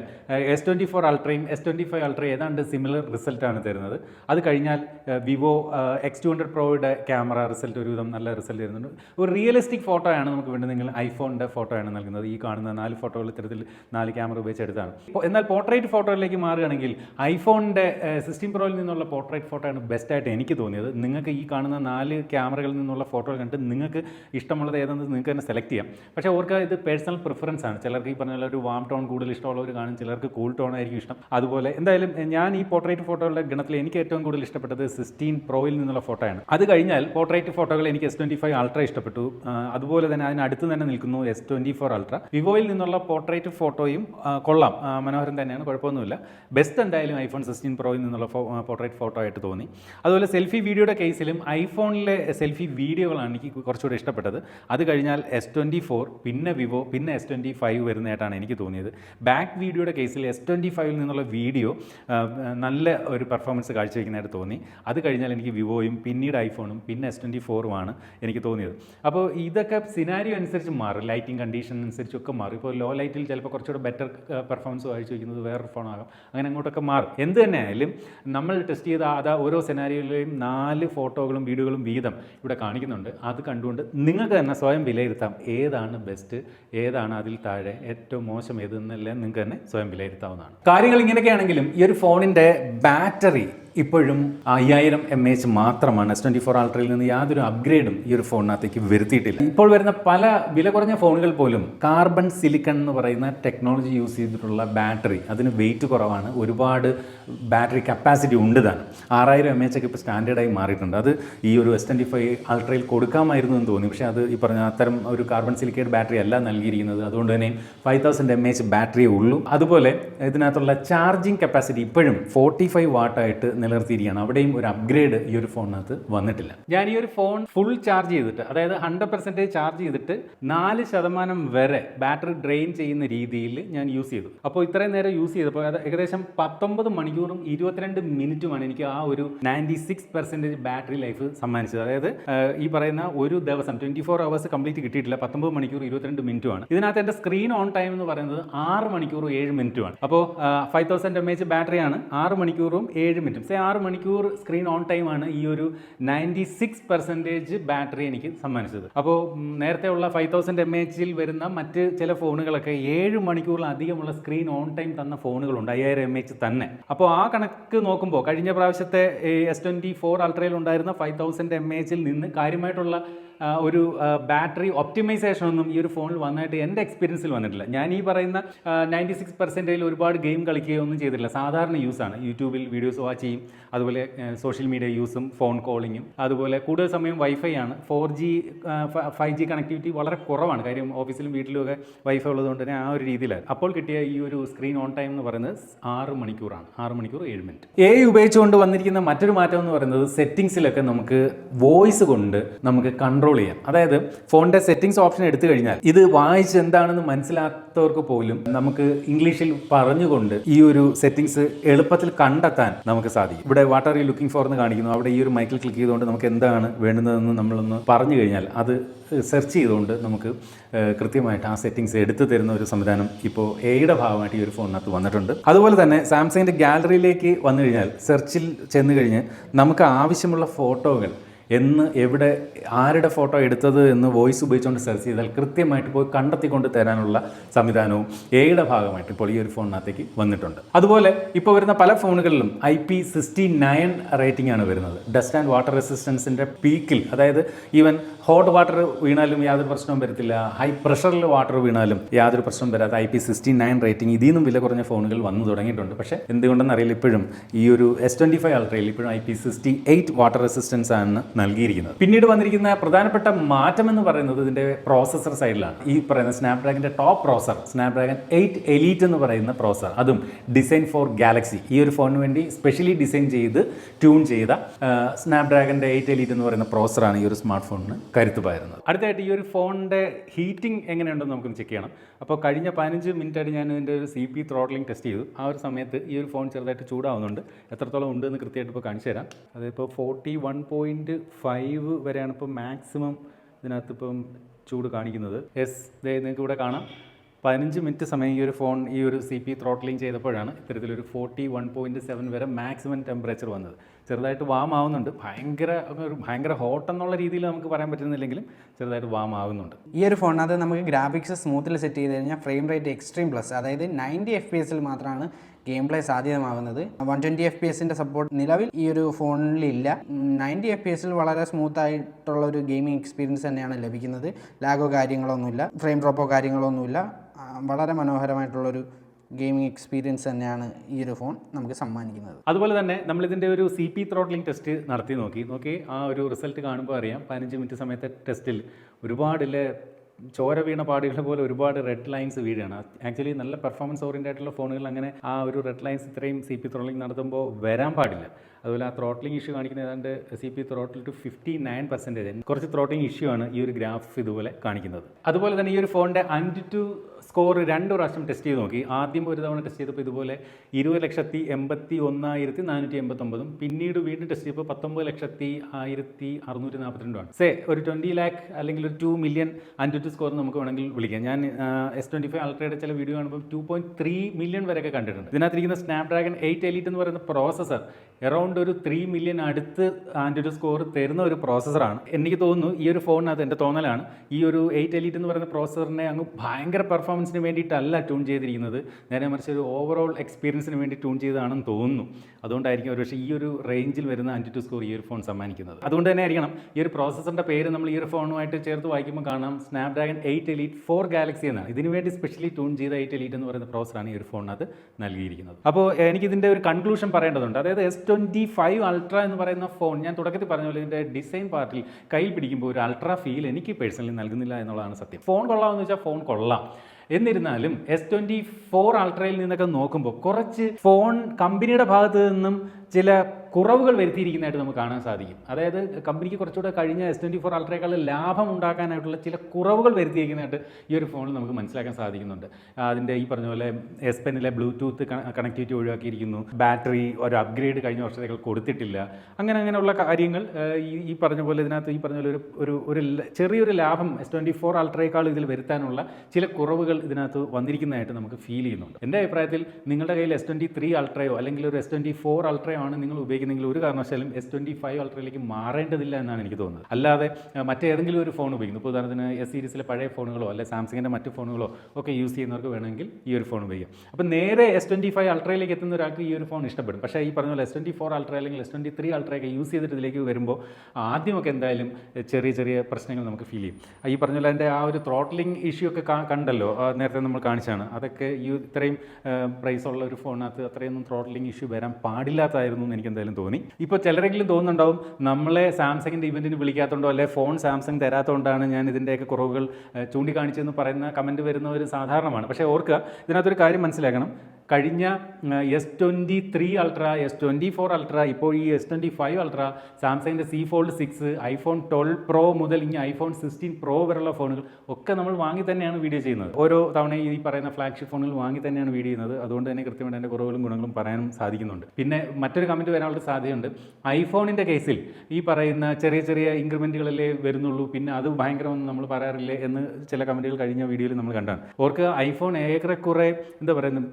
എസ് ട്വന്റി ഫോർ അൾട്രയും എസ് ട്വന്റി ഫൈവ് അൾട്രയും ഏതാണ്ട് സിമിലർ റിസൾട്ടാണ് തരുന്നത്. അത് കഴിഞ്ഞാൽ വിവോ എക്സ് ടു ഹൺഡ്രഡ് പ്രോയുടെ ക്യാമറ റിസൾട്ട് ഒരുവിധം നല്ല റിസൾട്ട് വരുന്നുണ്ട് ഒരു റിയലിസ്റ്റിക് ഫോട്ടോ ആണ് നമുക്ക് നിങ്ങൾ ഐഫോണിന്റെ ഫോട്ടോ ആണ് നൽകുന്നത്. ഈ കാണുന്ന നാല് ഫോട്ടോകൾ ഇത്തരത്തിൽ നാല് ക്യാമറ ഉപയോഗിച്ച് എടുത്താണ് എന്നാൽ പോർട്രേറ്റ് ഫോട്ടോയിലേക്ക് മാറുകയാണെങ്കിൽ ഐഫോണിന്റെ സിക്സ്റ്റീൻ പ്രോയിൽ നിന്നുള്ള പോർട്രേറ്റ് ഫോട്ടോ ആണ് ബെസ്റ്റ് ആയിട്ട് എനിക്ക് തോന്നിയത്. നിങ്ങൾക്ക് ഈ കാണുന്ന നാല് ക്യാമറകളിൽ നിന്നുള്ള ഫോട്ടോ കണ്ടിട്ട് നിങ്ങൾക്ക് ഇഷ്ടമുള്ളത് ഏതെന്ന് നിങ്ങൾക്ക് തന്നെ സെലക്ട് ചെയ്യാം. പക്ഷേ ഓർക്ക് ഇത് പേഴ്സണൽ പ്രിഫറൻസ് ആണ്. ചിലർക്ക് ഈ പറഞ്ഞ ഒരു വാം ടോൺ കൂടുതൽ ഇഷ്ടമുള്ളവർ കാണും. ചിലർക്ക് കൂൾ ടോൺ ആയിരിക്കും ഇഷ്ടം. അതുപോലെ എന്തായാലും ഞാൻ ഈ പോർട്രേറ്റ് ഫോട്ടോകളുടെ ഗണത്തിൽ എനിക്ക് ഏറ്റവും കൂടുതൽ ഇഷ്ടപ്പെട്ടത് സിക്സ്റ്റീൻ പ്രോയിൽ നിന്നുള്ള ഫോട്ടോയാണ് അത് കഴിഞ്ഞാൽ പോർട്രേറ്റ് ഫോട്ടോകൾ എനിക്ക് എസ് ട്വന്റി ഫൈവ് അൾട്ര ഇഷ്ടപ്പെട്ടു. അതുപോലെ തന്നെ അതിനടുത്ത് തന്നെ നിൽക്കുന്നു എസ് ട്വന്റി ഫോർ അൾട്ര വിവോയിൽ നിന്നുള്ള പോർട്രേറ്റ് ഫോട്ടോയും കൊള്ളാം. മനോഹരം തന്നെയാണ് കുഴപ്പമൊന്നുമില്ല. ബെസ്റ്റ് എന്തായാലും ഐഫോൺ സിക്സ്റ്റീൻ പ്രോയിൽ നിന്നുള്ള പോർട്രേറ്റ് ഫോട്ടോ ആയിട്ട് തോന്നി. അതുപോലെ സെൽഫി വീഡിയോയുടെ കേസിലും ഐഫോണിലെ സെൽഫി വീഡിയോകളാണ് എനിക്ക് കുറച്ചുകൂടെ ഇഷ്ടപ്പെട്ടത്. അത് കഴിഞ്ഞാൽ എസ് ട്വന്റി ഫോർ പിന്നെ വിവോ പിന്നെ എസ് ട്വന്റി ഫൈവ് വരുന്നതായിട്ടാണ് എനിക്ക് തോന്നിയത്. ബാക്ക് വീഡിയോയുടെ കേസിൽ എസ് ട്വന്റി ഫൈവിൽ നിന്നുള്ള വീഡിയോ നല്ല ഒരു പെർഫോമൻസ് കാഴ്ചവെക്കുന്നതായിട്ട് തോന്നി. അത് കഴിഞ്ഞാൽ എനിക്ക് വിവോയും പിന്നീട് ഐഫോണും പിന്നെ എസ് ട്വന്റി ഫോറുമാണ് എനിക്ക് തോന്നിയത്. അപ്പോൾ ഇതൊക്കെ സിനാരിയോ അനുസരിച്ച് മാറും. ലൈറ്റിംഗ് കണ്ടീഷൻ അനുസരിച്ചൊക്കെ മാറും. ഇപ്പോൾ ലോ ലൈറ്റിൽ ചിലപ്പോൾ കുറച്ചുകൂടെ ബെറ്റർ പെർഫോമൻസ് വായിച്ചു വയ്ക്കുന്നത് വേറൊരു ഫോണാകാം അങ്ങനെ അങ്ങോട്ടൊക്കെ മാറും. എന്ത് തന്നെ ആയാലും നമ്മൾ ടെസ്റ്റ് ചെയ്ത അതാ ഓരോ സെനാരിയോയിലെയും നാല് ഫോട്ടോകളും വീഡിയോകളും വീതം ഇവിടെ കാണിക്കുന്നുണ്ട്. അത് കണ്ടുകൊണ്ട് നിങ്ങൾക്ക് തന്നെ സ്വയം വിലയിരുത്താം. ഏതാണ് ബെസ്റ്റ് ഏതാണ് അതിൽ താഴെ ഏറ്റവും മോശം ഏതെന്നെല്ലാം നിങ്ങൾക്ക് തന്നെ സ്വയം വിലയിരുത്താവുന്നതാണ്. കാര്യങ്ങൾ ഇങ്ങനെയൊക്കെയാണെങ്കിലും ഈ ഒരു ഫോണിന്റെ ബാറ്ററി ഇപ്പോഴും അയ്യായിരം എം എച്ച് മാത്രമാണ് എസ് ട്വന്റി ഫോർ അൾട്രയിൽ നിന്ന് യാതൊരു അപ്ഗ്രേഡും ഈ ഒരു ഫോണിനകത്തേക്ക് വരുത്തിയിട്ടില്ല. ഇപ്പോൾ വരുന്ന പല വില കുറഞ്ഞ ഫോണുകൾ പോലും കാർബൺ സിലിക്കൺ എന്ന് പറയുന്ന ടെക്നോളജി യൂസ് ചെയ്തിട്ടുള്ള ബാറ്ററി അതിന് വെയിറ്റ് കുറവാണ്. ഒരുപാട് ബാറ്ററി കപ്പാസിറ്റി ഉണ്ട് താൻ ആറായിരം എം എച്ച് ഒക്കെ ഇപ്പോൾ സ്റ്റാൻഡേർഡായി മാറിയിട്ടുണ്ട്. അത് ഈ ഒരു എസ് ട്വന്റി ഫൈവ് അൾട്രയിൽ കൊടുക്കാമായിരുന്നു എന്ന് തോന്നി. പക്ഷേ അത് ഈ പറഞ്ഞ അത്തരം ഒരു കാർബൺ സിലിക്കേറ്റ് ബാറ്ററി അല്ല നൽകിയിരിക്കുന്നത്. അതുകൊണ്ട് തന്നെ ഫൈവ് തൗസൻഡ് എം എച്ച് ബാറ്ററിയേ ഉള്ളൂ. അതുപോലെ ഇതിനകത്തുള്ള ചാർജിങ് കപ്പാസിറ്റി ഇപ്പോഴും ഫോർട്ടി ഫൈവ് വാട്ടായിട്ട് നിലനിർത്തിയിരിക്കുകയാണ്. അവിടെയും ഒരു അപ്ഗ്രേഡ് ഈ ഒരു ഫോണിനകത്ത് വന്നിട്ടില്ല. ഞാൻ ഈ ഒരു ഫോൺ ഫുൾ ചാർജ് ചെയ്തിട്ട് അതായത് ഹൺഡ്രഡ് പെർസെന്റേജ് ചാർജ് ചെയ്തിട്ട് നാല് ശതമാനം വരെ ബാറ്ററി ഡ്രെയിൻ ചെയ്യുന്ന രീതിയിൽ ഞാൻ യൂസ് ചെയ്തു. അപ്പോൾ ഇത്രയും നേരം യൂസ് ചെയ്തപ്പോൾ അത് ഏകദേശം പത്തൊമ്പത് മണിക്കൂറും ഇരുപത്തിരണ്ട് മിനിറ്റുമാണ് എനിക്ക് ആ ഒരു ninety six percentage battery life സമ്മാനിച്ചത്. അതായത് ഈ പറയുന്ന ഒരു ദിവസം ട്വന്റി ഫോർ അവേഴ്സ് കംപ്ലീറ്റ് കിട്ടിയിട്ടില്ല. പത്തൊമ്പത് മണിക്കൂർ ഇരുപത്തിരണ്ട് മിനിറ്റുമാണ്. ഇതിനകത്ത് എന്റെ സ്ക്രീൻ ഓൺ ടൈം എന്ന് പറയുന്നത് ആറ് മണിക്കൂറും ഏഴ് മിനിറ്റുമാണ്. അപ്പോൾ ഫൈവ് തൗസൻഡ് എം എച്ച് ബാറ്ററിയാണ് ആറ് മണിക്കൂറും ഏഴ് മിനിറ്റും. സേ ആറ് മണിക്കൂർ സ്ക്രീൻ ഓൺ ടൈമാണ് ഈ ഒരു നയന്റി സിക്സ് പെർസെന്റേജ് ബാറ്ററി എനിക്ക് സമ്മാനിച്ചത്. അപ്പോൾ നേരത്തെ ഉള്ള ഫൈവ് തൗസൻഡ് എം എച്ചിൽ വരുന്ന മറ്റ് ചില ഫോണുകളൊക്കെ ഏഴ് മണിക്കൂറിലധികമുള്ള സ്ക്രീൻ ഓൺ ടൈം തന്ന ഫോണുകളുണ്ട് അയ്യായിരം എം എച്ച് തന്നെ. അപ്പോൾ ആ കണക്ക് നോക്കുമ്പോൾ കഴിഞ്ഞ പ്രാവശ്യത്തെ എസ് ട്വന്റി ഫോർ അൾട്രയിൽ ഉണ്ടായിരുന്ന ഫൈവ് തൗസൻഡ് എം എച്ചിൽ നിന്ന് കാര്യമായിട്ടുള്ള ഒരു ബാറ്ററി ഒപ്റ്റിമൈസേഷൻ ഒന്നും ഈ ഒരു ഫോണിൽ വന്നായിട്ട് എന്റെ എക്സ്പീരിയൻസിൽ വന്നിട്ടില്ല. ഞാൻ ഈ പറയുന്ന നയന്റി സിക്സ് പെർസെന്റേജിൽ ഒരുപാട് ഗെയിം കളിക്കുകയോ ഒന്നും ചെയ്തിട്ടില്ല. സാധാരണ യൂസാണ് യൂട്യൂബിൽ വീഡിയോസ് വാച്ച് ചെയ്യും. അതുപോലെ സോഷ്യൽ മീഡിയ യൂസും ഫോൺ കോളിങ്ങും അതുപോലെ കൂടുതൽ സമയം വൈഫൈ ആണ്. Four G five G connectivity വളരെ കുറവാണ്. കാര്യം ഓഫീസിലും വീട്ടിലുമൊക്കെ വൈഫൈ ഉള്ളതുകൊണ്ട് തന്നെ ആ ഒരു രീതിയിലാണ് അപ്പോൾ കിട്ടിയ ഈ ഒരു സ്ക്രീൻ ഓൺ ടൈം എന്ന് പറയുന്നത് ആറ് മണിക്കൂറാണ്. ആറ് മണിക്കൂർ ഏഴ് മിനിറ്റ് എ ഉപയോഗിച്ചുകൊണ്ട് വന്നിരിക്കുന്ന മറ്റൊരു മാറ്റം എന്ന് പറയുന്നത് സെറ്റിങ്സിലൊക്കെ നമുക്ക് വോയിസ് കൊണ്ട് നമുക്ക് കൺട്രോൾ കൺട്രോൾ ചെയ്യാം അതായത് ഫോണിന്റെ സെറ്റിംഗ്സ് ഓപ്ഷൻ എടുത്തു കഴിഞ്ഞാൽ ഇത് വായിച്ച് എന്താണെന്ന് മനസ്സിലാത്തവർക്ക് പോലും നമുക്ക് ഇംഗ്ലീഷിൽ പറഞ്ഞുകൊണ്ട് ഈ ഒരു സെറ്റിംഗ്സ് എളുപ്പത്തിൽ കണ്ടെത്താൻ നമുക്ക് സാധിക്കും. ഇവിടെ what are you looking for എന്ന് കാണിക്കുന്നു. അവിടെ ഈ ഒരു മൈക്കിൽ ക്ലിക്ക് ചെയ്തുകൊണ്ട് നമുക്ക് എന്താണ് വേണ്ടുന്നതെന്ന് നമ്മളൊന്ന് പറഞ്ഞു കഴിഞ്ഞാൽ അത് സെർച്ച് ചെയ്തുകൊണ്ട് നമുക്ക് കൃത്യമായിട്ട് ആ സെറ്റിംഗ്സ് എടുത്തു തരുന്ന ഒരു സംവിധാനം ഇപ്പോൾ എയുടെ ഭാഗമായിട്ട് ഈ ഒരു ഫോണിനകത്ത് വന്നിട്ടുണ്ട്. അതുപോലെ തന്നെ സാംസങ്ങിന്റെ ഗാലറിയിലേക്ക് വന്നു കഴിഞ്ഞാൽ സെർച്ചിൽ ചെന്ന് കഴിഞ്ഞ് നമുക്ക് ആവശ്യമുള്ള ഫോട്ടോകൾ എന്ന് എവിടെ ആരുടെ ഫോട്ടോ എടുത്തത് എന്ന് വോയിസ് ഉപയോഗിച്ചുകൊണ്ട് സെർച്ച് ചെയ്താൽ കൃത്യമായിട്ട് പോയി കണ്ടെത്തിക്കൊണ്ട് തരാനുള്ള സംവിധാനവും എയുടെ ഭാഗമായിട്ട് ഇപ്പോൾ ഈ ഒരു ഫോണിനകത്തേക്ക് വന്നിട്ടുണ്ട്. അതുപോലെ ഇപ്പോൾ വരുന്ന പല ഫോണുകളിലും I P sixty nine rating ആണ് വരുന്നത്. ഡസ്റ്റ് ആൻഡ് വാട്ടർ റെസിസ്റ്റൻസിന്റെ പീക്കിൽ അതായത് ഈവൻ ഹോട്ട് വാട്ടർ വീണാലും യാതൊരു പ്രശ്നവും വരത്തില്ല. ഹൈ പ്രഷറിൽ വാട്ടർ വീണാലും യാതൊരു പ്രശ്നവും വരാത്ത I P sixty nine rating ഇതിൽ നിന്നും വില കുറഞ്ഞ ഫോണുകൾ വന്നു തുടങ്ങിയിട്ടുണ്ട്. പക്ഷേ എന്തുകൊണ്ടെന്ന് അറിയില്ല ഇപ്പോഴും. ഈ ഒരു എസ് ട്വന്റി ഫൈവ് അൾട്രയിൽ ഇപ്പോഴും I P sixty eight water resistance ആണ് നൽകിയിരിക്കുന്നത്. പിന്നീട് വന്നിരിക്കുന്ന പ്രധാനപ്പെട്ട മാറ്റം എന്ന് പറയുന്നത് ഇതിന്റെ പ്രോസസർ സൈഡിലാണ് ഈ പറയുന്ന സ്നാപ്ഡ്രാഗന്റെ top processor Snapdragon eight Elite എന്ന് പറയുന്ന പ്രോസർ അതും ഡിസൈൻ ഫോർ ഗാലക്സി ഈ ഒരു ഫോണിന് വേണ്ടി സ്പെഷ്യലി ഡിസൈൻ ചെയ്ത് ട്യൂൺ ചെയ്ത സ്നാപ്ഡ്രാഗന്റെ എയ്റ്റ് എലീറ്റ് എന്ന് പറയുന്ന പ്രോസറാണ് ഈ ഒരു സ്മാർട്ട് ഫോണിന് കരുത്ത് പകരുന്നത്. അടുത്തായിട്ട് ഈ ഒരു ഫോണിന്റെ ഹീറ്റിംഗ് എങ്ങനെയുണ്ടെന്ന് നമുക്ക് ചെക്ക് ചെയ്യണം. അപ്പോൾ കഴിഞ്ഞ പതിനഞ്ച് മിനിറ്റായിട്ട് ഞാൻ ഇതിന്റെ ഒരു സി പി ത്രോട്ട്ലിംഗ് ടെസ്റ്റ് ചെയ്തു. ആ ഒരു സമയത്ത് ഈ ഒരു ഫോൺ ചെറുതായിട്ട് ചൂടാവുന്നുണ്ട്. എത്രത്തോളം ഉണ്ട് എന്ന് കൃത്യമായിട്ട് ഇപ്പോൾ കാണിച്ചു തരാം. അതിപ്പോൾ ഫോർട്ടി വൺ പോയിന്റ് ഫൈവ് വരെയാണ് ഇപ്പം മാക്സിമം ഇതിനകത്ത് ഇപ്പം ചൂട് കാണിക്കുന്നത്. എസ് നിങ്ങൾക്ക് ഇവിടെ കാണാം. പതിനഞ്ച് മിനിറ്റ് സമയം ഈ ഒരു ഫോൺ ഈ ഒരു സി പി ത്രോട്ട്ലിങ് ചെയ്തപ്പോഴാണ് ഇത്തരത്തിലൊരു ഫോർട്ടി വൺ പോയിന്റ് സെവൻ വരെ മാക്സിമം ടെമ്പറേച്ചർ വന്നത്. ചെറുതായിട്ട് വാം ആവുന്നുണ്ട്. ഭയങ്കര ഒരു ഭയങ്കര ഹോട്ട് എന്നുള്ള രീതിയിൽ നമുക്ക് പറയാൻ പറ്റുന്നില്ലെങ്കിലും ചെറുതായിട്ട് വാം ആവുന്നുണ്ട്. ഈ ഒരു ഫോണിനകത്ത് നമുക്ക് ഗ്രാഫിക്സ് സ്മൂത്തിൽ സെറ്റ് ചെയ്ത് കഴിഞ്ഞാൽ ഫ്രെയിം റേറ്റ് എക്സ്ട്രീം പ്ലസ് അതായത് നയന്റി എഫ് പി എസിൽ മാത്രമാണ് ഗെയിം പ്ലേ സാധ്യമാകുന്നത് വൺ ട്വന്റി എഫ് പി എസിന്റെ സപ്പോർട്ട് നിലവിൽ ഈ ഒരു ഫോണിലില്ല. നയന്റി എഫ് പി എസിൽ വളരെ സ്മൂത്ത് ആയിട്ടുള്ള ഒരു ഗെയിമിംഗ് എക്സ്പീരിയൻസ് തന്നെയാണ് ലഭിക്കുന്നത്. ലാഗോ കാര്യങ്ങളൊന്നുമില്ല. ഫ്രെയിം ഡ്രോപ്പോ കാര്യങ്ങളൊന്നുമില്ല. വളരെ മനോഹരമായിട്ടുള്ളൊരു ഗെയിമിംഗ് എക്സ്പീരിയൻസ് തന്നെയാണ് ഈ ഒരു ഫോൺ നമുക്ക് സമ്മാനിക്കുന്നത്. അതുപോലെ തന്നെ നമ്മൾ ഇതിന്റെ ഒരു സി പി ത്രോട്ട്ലിംഗ് ടെസ്റ്റ് നടത്തി നോക്കി. നോക്കി ആ ഒരു റിസൾട്ട് കാണുമ്പോൾ അറിയാം. പതിനഞ്ച് മിനിറ്റ് സമയത്തെ ടെസ്റ്റിൽ ഒരുപാടില്ലേ ചോര വീണ പാടുകൾ പോലെ ഒരുപാട് റെഡ് ലൈൻസ് വീഴുകയാണ്. ആക്ച്വലി നല്ല പെർഫോമൻസ് ഓറിയന്റായിട്ടുള്ള ഫോണുകൾ അങ്ങനെ ആ ഒരു റെഡ് ലൈൻസ് ഇത്രയും സി പി ത്രോട്ട്ലിംഗ് നടത്തുമ്പോൾ വരാൻ പാടില്ല. അതുപോലെ ആ ത്രോട്ട്ലിംഗ് ഇഷ്യൂ കാണിക്കുന്ന ഏതാണ്ട് C P throttle to fifty nine percentage കുറച്ച് ത്രോട്ടിംഗ് ഇഷ്യൂ ആണ് ഈ ഒരു ഗ്രാഫ് ഇതുപോലെ കാണിക്കുന്നത്. അതുപോലെ തന്നെ ഈ ഒരു ഫോണിന്റെ അഞ്ച് ടു സ്കോർ രണ്ട് പ്രാവശ്യം ടെസ്റ്റ് ചെയ്ത് നോക്കി. ആദ്യം ഒരു തവണ ടെസ്റ്റ് ചെയ്തപ്പോൾ ഇതുപോലെ ഇരുപത് ലക്ഷത്തി എൺപത്തി ഒന്നായിരത്തി നാനൂറ്റി എൺപത്തൊമ്പതും പിന്നീട് വീണ്ടും ടെസ്റ്റ് ചെയ്തപ്പോൾ പത്തൊമ്പത് ലക്ഷത്തി ആയിരത്തി അറുന്നൂറ്റി നാൽപ്പത്തിരണ്ടുമാണ് സേ ഒരു ട്വന്റി ലാക്ക് അല്ലെങ്കിൽ ഒരു two million AnTuTu score നമുക്ക് വേണമെങ്കിൽ വിളിക്കാം. ഞാൻ എസ് ട്വന്റി ഫൈവ് അൾട്രയുടെ ചില വീഡിയോ കാണുമ്പോൾ ടു പോയിന്റ് ത്രീ മില്യൺ വരെയൊക്കെ കണ്ടിട്ടുണ്ട്. ഇതിനകത്തിരിക്കുന്ന സ്നാപ്ഡ്രാഗൺ എയ്റ്റ് എലിറ്റ് എന്ന് പറയുന്ന പ്രോസസ്സർ എറൗണ്ട് ഒരു ത്രീ മില്യൺ അടുത്ത് ആൻഡ് ഒരു സ്കോർ തരുന്ന ഒരു പ്രോസസ്സറാണ് എനിക്ക് തോന്നുന്നു ഈ ഒരു ഫോണിനകത്ത് എന്റെ തോന്നലാണ് ഈ ഒരു എയ്റ്റ് എലീറ്റ് എന്ന് പറയുന്ന പ്രോസസ്സറിനെ അങ്ങ് ഭയങ്കര പെർഫോമൻസിന് വേണ്ടിയിട്ടല്ല ട്യൂൺ ചെയ്തിരിക്കുന്നത്. നേരെ മറിച്ച് ഒരു ഓവറോൾ എക്സ്പീരിയൻസിന് വേണ്ടി ട്യൂൺ ചെയ്തതാണെന്ന് തോന്നുന്നു. അതുകൊണ്ടായിരിക്കും ഒരു പക്ഷേ ഈ ഒരു റേഞ്ചിൽ വരുന്ന ആൻഡ് ടു സ്കോർ ഈ ഒരു ഫോൺ സമ്മാനിക്കുന്നത്. അതുകൊണ്ട് തന്നെ ആയിരിക്കണം ഈ ഒരു പ്രോസസ്സറിന്റെ പേര് നമ്മൾ ഈ ഒരു ഫോണുമായിട്ട് ചേർത്ത് വായിക്കുമ്പോൾ കാണാം. Snapdragon eight Elite for Galaxy എന്നാണ്. ഇതിന് വേണ്ടി സ്പെഷ്യലി ട്യൂൺ ചെയ്ത എയ്റ്റ് എലീറ്റ് എന്ന് പറയുന്ന പ്രോസസ്സറാണ് ഈ ഒരു ഫോണിനകത്ത് നൽകിയിരിക്കുന്നത്. അപ്പോൾ എനിക്കിതിന്റെ ഒരു കൺക്ലൂഷൻ പറയേണ്ടതുണ്ട്. അതായത് എസ് ട്വന്റി ഫൈവ് അൾട്ര എന്ന് പറയുന്ന ഫോൺ ഞാൻ തുടക്കത്തിൽ പറഞ്ഞ പോലെ ഇതിന്റെ ഡിസൈൻ പാർട്ടിൽ കയ്യിൽ പിടിക്കുമ്പോൾ ഒരു അൾട്ര ഫീൽ എനിക്ക് പേഴ്സണലി നൽകുന്നില്ല എന്നുള്ളതാണ് സത്യം. ഫോൺ കൊള്ളാമെന്ന് വെച്ചാൽ ഫോൺ കൊള്ളാം. എന്നിരുന്നാലും എസ് ട്വന്റി ഫോർ അൾട്രയിൽ നിന്നൊക്കെ നോക്കുമ്പോൾ കുറച്ച് ഫോൺ കമ്പനിയുടെ ഭാഗത്ത് നിന്നും ചില കുറവുകൾ വരുത്തിയിരിക്കുന്നതായിട്ട് നമുക്ക് കാണാൻ സാധിക്കും. അതായത് കമ്പനിക്ക് കുറച്ചുകൂടെ കഴിഞ്ഞ എസ് ട്വന്റി ഫോർ അൾട്രയേക്കാൾ ലാഭം ഉണ്ടാക്കാനായിട്ടുള്ള ചില കുറവുകൾ വരുത്തിയിരിക്കുന്നതായിട്ട് ഈ ഒരു ഫോണിൽ നമുക്ക് മനസ്സിലാക്കാൻ സാധിക്കുന്നുണ്ട്. അതിന്റെ ഈ പറഞ്ഞ പോലെ എസ് പെന്നിലെ ബ്ലൂടൂത്ത് കണക്ടിവിറ്റി ഒഴിവാക്കിയിരിക്കുന്നു. ബാറ്ററി ഒരു അപ്ഗ്രേഡ് കഴിഞ്ഞ വർഷത്തേക്കാൾ കൊടുത്തിട്ടില്ല. അങ്ങനെ അങ്ങനെയുള്ള കാര്യങ്ങൾ ഈ ഈ പറഞ്ഞ പോലെ ഇതിനകത്ത് ഈ പറഞ്ഞ പോലെ ഒരു ഒരു ഒരു ചെറിയൊരു ലാഭം എസ് ട്വന്റി ഫോർ അൾട്രയേക്കാൾ ഇതിൽ വരുത്താനുള്ള ചില കുറവുകൾ ഇതിനകത്ത് വന്നിരിക്കുന്നതായിട്ട് നമുക്ക് ഫീൽ ചെയ്യുന്നുണ്ട്. എന്റെ അഭിപ്രായത്തിൽ നിങ്ങളുടെ കയ്യിൽ എസ് ട്വന്റി ത്രീ അൾട്രയോ അല്ലെങ്കിൽ ഒരു എസ് ട്വന്റി ഫോർ അൾട്രയോ ആണ് നിങ്ങൾ ഉപയോഗിക്കുന്നെങ്കിൽ ഒരു കാരണവശാലും എസ് ട്വന്റി ഫൈവ് അൾട്രയിലേക്ക് മാറേണ്ടതില്ല എന്നാണ് എനിക്ക് തോന്നുന്നത്. അല്ലാതെ മറ്റേതെങ്കിലും ഒരു ഫോൺ ഉപയോഗിക്കുന്നു. ഇപ്പോൾ ഉദാഹരണത്തിന് എസ് സീരീസിലെ പഴയ ഫോണുകളോ അല്ലെ സാംസങ്ങിന്റെ മറ്റ് ഫോണുകളോ ഒക്കെ യൂസ് ചെയ്യുന്നവർക്ക് വേണമെങ്കിൽ ഈ ഒരു ഫോൺ ഉപയോഗിക്കാം. അപ്പോൾ നേരെ എസ് ട്വന്റി ഫൈവ് അൾട്രയിലേക്ക് എത്തുന്ന ഒരാൾക്ക് ഈ ഒരു ഫോൺ ഇഷ്ടപ്പെടും. പക്ഷേ ഈ പറഞ്ഞ പോലെ എസ് ട്വന്റി ഫോർ അൾട്ര അല്ലെങ്കിൽ എസ് ട്വന്റി ത്രീ അൾട്രയൊക്കെ യൂസ് ചെയ്തിട്ട് ഇതിലേക്ക് വരുമ്പോൾ ആദ്യമൊക്കെ എന്തായാലും ചെറിയ ചെറിയ പ്രശ്നങ്ങൾ നമുക്ക് ഫീൽ ചെയ്യും. ഈ പറഞ്ഞ പോലെ അതിന്റെ ആ ഒരു ത്രോട്ട്ലിംഗ് ഇഷ്യൂ ഒക്കെ കണ്ടല്ലോ നേരത്തെ നമ്മൾ കാണിച്ചാണ് അതൊക്കെ ഈ ഇത്രയും പ്രൈസ് ഉള്ള ഒരു ഫോണിനകത്ത് അത്രയൊന്നും ത്രോട്ട്ലിംഗ് ഇഷ്യൂ വരാൻ പാടില്ലാത്തായിരുന്നു എന്ന് എനിക്ക് എന്തായാലും തോന്നി. ഇപ്പോൾ ചിലരെങ്കിലും തോന്നുന്നുണ്ടാവും നമ്മളെ സാംസങ്ങിന്റെ ഇവന്റിന് വിളിക്കാത്തതുകൊണ്ടോ അല്ലെ ഫോൺ സാംസങ് തരാത്തതുകൊണ്ടാണ് ഞാൻ ഇതിന്റെയൊക്കെ കുറവുകൾ ചൂണ്ടിക്കാണിച്ചതെന്ന് പറയുന്ന കമന്റ് വരുന്നവർ സാധാരണമാണ്. പക്ഷേ ഓർക്കുക ഇതിനകത്തൊരു കാര്യം മനസ്സിലാക്കണം. കഴിഞ്ഞ S twenty three Ultra S twenty four Ultra ഇപ്പോൾ ഈ എസ് ട്വന്റി ഫൈവ് അൾട്ര സാംസങ്ങിന്റെ Z Fold six iPhone twelve Pro മുതൽ ഇനി ഐഫോൺ സിക്സ്റ്റീൻ പ്രോ വരെയുള്ള ഫോണുകൾ ഒക്കെ നമ്മൾ വാങ്ങി തന്നെയാണ് വീഡിയോ ചെയ്യുന്നത്. ഓരോ തവണ ഈ പറയുന്ന ഫ്ലാഗ്ഷിപ്പ് ഫോണുകൾ വാങ്ങി തന്നെയാണ് വീഡിയോ ചെയ്യുന്നത്. അതുകൊണ്ട് തന്നെ കൃത്യമായിട്ട് അതിന്റെ കുറവുകളും ഗുണങ്ങളും പറയാനും സാധിക്കുന്നുണ്ട്. പിന്നെ മറ്റൊരു കമന്റ് വരാനുള്ള സാധ്യതയുണ്ട്. ഐഫോണിന്റെ കേസിൽ ഈ പറയുന്ന ചെറിയ ചെറിയ ഇൻക്രിമെന്റുകളല്ലേ വരുന്നുള്ളൂ. പിന്നെ അത് ഭയങ്കരമൊന്നും നമ്മൾ പറയാറില്ലേ എന്ന് ചില കമന്റുകൾ കഴിഞ്ഞ വീഡിയോയിൽ നമ്മൾ കണ്ടാണ് ഓർക്ക് ഐഫോൺ ഏറെക്കുറെ എന്താ പറയുന്നത്?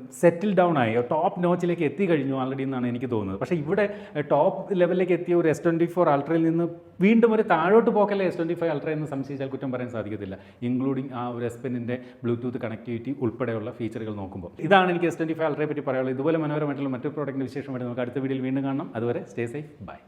സെറ്റിൽ ഡൗൺ ആയി. ടോപ്പ് നോച്ചിലേക്ക് എത്തിക്കഴിഞ്ഞു ആൾറെഡി എന്നാണ് എനിക്ക് തോന്നുന്നത്. പക്ഷേ ഇവിടെ ടോപ്പ് ലെവലിലേക്ക് എത്തിയ ഒരു എസ് ട്വന്റി ഫോർ അൾട്രയിൽ നിന്ന് വീണ്ടും ഒരു താഴോട്ട് പോക്കല്ല എസ് ട്വന്റി ഫൈവ് അൾട്ര എന്ന് സംശയിച്ചാൽ കുറ്റം പറയാൻ സാധിക്കത്തില്ല. ഇൻക്ലൂഡിങ് ആ ഒരു എസ് പെന്നിന്റെ ബ്ലൂടൂത്ത് കണക്ടിവിറ്റി ഉൾപ്പെടെയുള്ള ഫീച്ചറുകൾ നോക്കുമ്പോൾ. ഇതാണ് എനിക്ക് എസ് ട്വന്റി ഫൈവ് അൾട്രയെ പറ്റി പറയാനുള്ളത്. ഇതുപോലെ മനോഹരമായിട്ടുള്ള മറ്റൊരു പ്രോഡക്റ്റിന്റെ വിശേഷമായിട്ട് നമുക്ക് അടുത്ത വീഡിയോയിൽ വീണ്ടും കാണാം അതുവരെ സ്റ്റേ സേഫ് ബൈ